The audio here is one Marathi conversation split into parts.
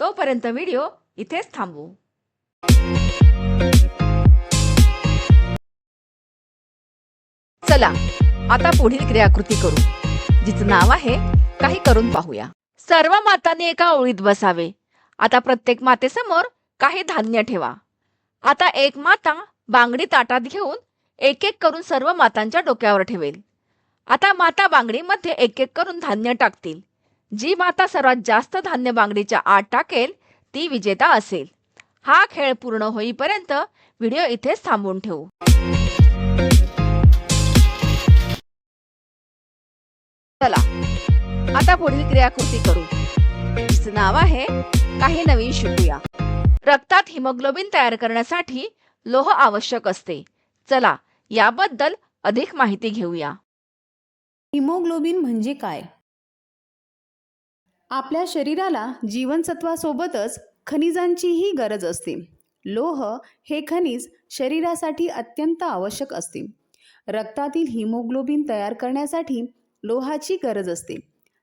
तोपर्यंत व्हिडिओ इथेच थांबवू चला आता पुढील क्रियाकृती करू. जिचं नाव आहे काही करून पाहूया. सर्व मातांनी एका ओळीत बसावे. आता प्रत्येक मातेसमोर काही धान्य ठेवा. आता एक माता बांगडी ताटात घेऊन एक एक करून सर्व मातांच्या डोक्यावर ठेवेल. आता माता बांगडीमध्ये एक एक करून धान्य टाकतील. जी माता सर्वात जास्त धान्य बांगडीच्या आत टाकेल ती विजेता असेल. हा खेळ पूर्ण होईपर्यंत व्हिडिओ इथेच थांबवून ठेवू. चला आता पुढील क्रियाकृती करू. नाव आहे काही नवीन शिकूया. रक्तात हिमोग्लोबिन तयार करण्यासाठी लोह आवश्यक असते. चला याबद्दल अधिक माहिती घेऊया. हिमोग्लोबिन म्हणजे काय? आपल्या शरीराला जीवनसत्वासोबतच खनिजांचीही गरज असते. लोह हे खनिज शरीरासाठी अत्यंत आवश्यक असते. रक्तातील हिमोग्लोबिन तयार करण्यासाठी लोहाची गरज असते.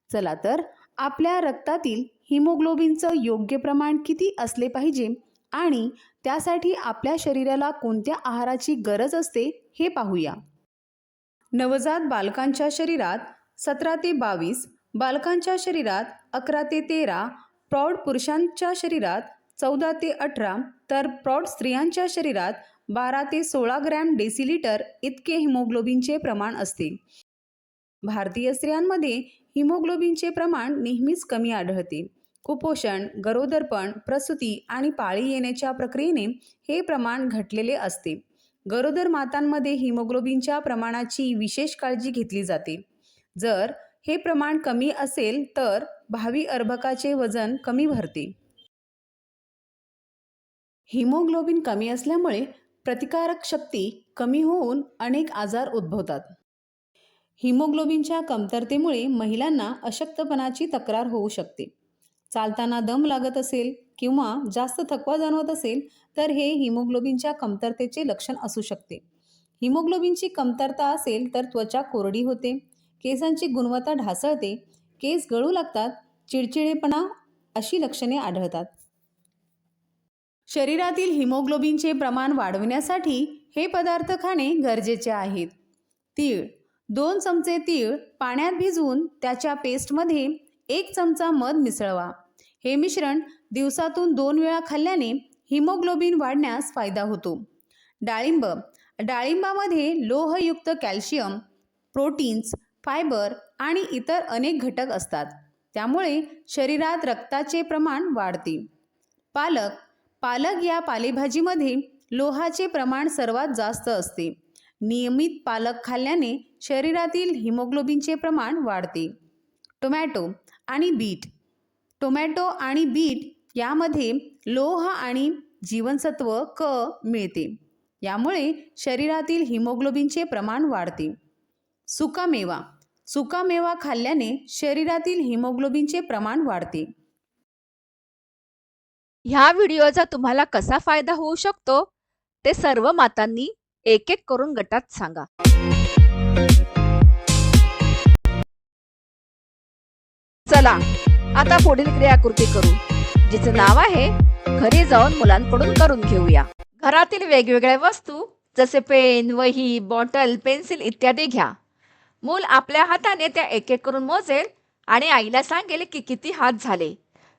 चला तर आपल्या रक्तातील हिमोग्लोबिनचं योग्य प्रमाण किती असले पाहिजे आणि त्यासाठी आपल्या शरीराला कोणत्या आहाराची गरज असते हे पाहूया. नवजात बालकांच्या शरीरात सतरा ते बावीस बालकांच्या शरीरात अकरा ते तेरा प्रौढ पुरुषांच्या शरीरात चौदा ते अठरा तर प्रौढ स्त्रियांच्या शरीरात बारा ते सोळा ग्रॅम डेसिलिटर इतके हिमोग्लोबिनचे प्रमाण असते. भारतीय स्त्रियांमध्ये हिमोग्लोबिनचे प्रमाण नेहमीच कमी आढळते. कुपोषण गरोदरपण प्रसूती आणि पाळी येण्याच्या प्रक्रियेने हे प्रमाण घटलेले असते. गरोदर मातांमध्ये हिमोग्लोबिनच्या प्रमाणाची विशेष काळजी घेतली जाते. जर हे प्रमाण कमी असेल तर भावी अर्भकाचे वजन कमी भरते. हिमोग्लोबिन कमी असल्यामुळे प्रतिकारक शक्ती कमी होऊन अनेक आजार उद्भवतात. हिमोग्लोबिनच्या कमतरतेमुळे महिलांना अशक्तपणाची तक्रार होऊ शकते. चालताना दम लागत असेल किंवा जास्त थकवा जाणवत असेल तर हे हिमोग्लोबिनच्या कमतरतेचे लक्षण असू शकते. हिमोग्लोबिनची कमतरता असेल तर त्वचा कोरडी होते. केसांची गुणवत्ता ढासळते केस गळू लागतात चिडचिडेपणा अशी लक्षणे आढळतात. शरीरातील हिमोग्लोबिनचे प्रमाण वाढविण्यासाठी हे पदार्थ खाणे गरजेचे आहेत. तीळ दोन चमचे तीळ पाण्यात भिजवून त्याच्या पेस्टमध्ये एक चमचा मध मिसळवा. हे मिश्रण दिवसातून दोन वेळा खाल्ल्याने हिमोग्लोबिन वाढण्यास फायदा होतो. डाळिंब डाळिंबामध्ये लोहयुक्त कॅल्शियम प्रोटीन्स फायबर आणि इतर अनेक घटक असतात. त्यामुळे शरीरात रक्ताचे प्रमाण वाढते. पालक पालक या पालेभाजीमध्ये लोहाचे प्रमाण सर्वात जास्त असते. नियमित पालक खाल्ल्याने शरीरातील हिमोग्लोबिनचे प्रमाण वाढते. टोमॅटो आणि बीट. टोमॅटो आणि बीट यामध्ये लोह आणि जीवनसत्व क मिळते. यामुळे शरीरातील हिमोग्लोबिनचे प्रमाण वाढते. सुकामेवा. सुकामेवा खाल्ल्याने शरीरातील हिमोग्लोबिनचे प्रमाण वाढते. ह्या व्हिडिओचा तुम्हाला कसा फायदा होऊ शकतो? ते सर्व मातांनी एक एक करून गटात सांगा. चला आता पुढील क्रियाकृती करू जिचं नाव आहे घरी जाऊन मुलांकडून करून घेऊया. घरातील वेगवेगळ्या वस्तू जसे पेन वही बॉटल पेन्सिल इत्यादी घ्या. मूल आपल्या हाताने त्या एक एक करून मोजेल आणि आईला सांगेल की किती हात झाले.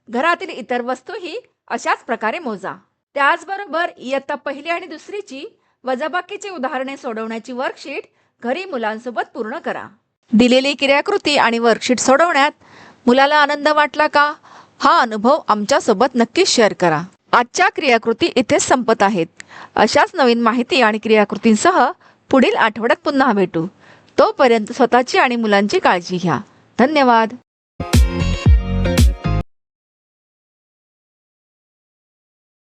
घरातील इतर वस्तूही अशाच प्रकारे मोजा. त्याचबरोबर इयत्ता पहिली आणि दुसरीची वजाबाकीची उदाहरणे सोडवण्याची वर्कशीट घरी मुलांसोबत पूर्ण करा. दिलेली क्रियाकृती आणि वर्कशीट सोडवण्यात मुलाला आनंद वाटला का? हा अनुभव आमच्यासोबत नक्कीच शेअर करा. आजच्या क्रियाकृती इथेच संपत आहेत. अशाच नवीन माहिती आणि क्रियाकृतींसह पुढील आठवड्यात पुन्हा भेटू. तोपर्यंत स्वतःची आणि मुलांची काळजी घ्या. धन्यवाद.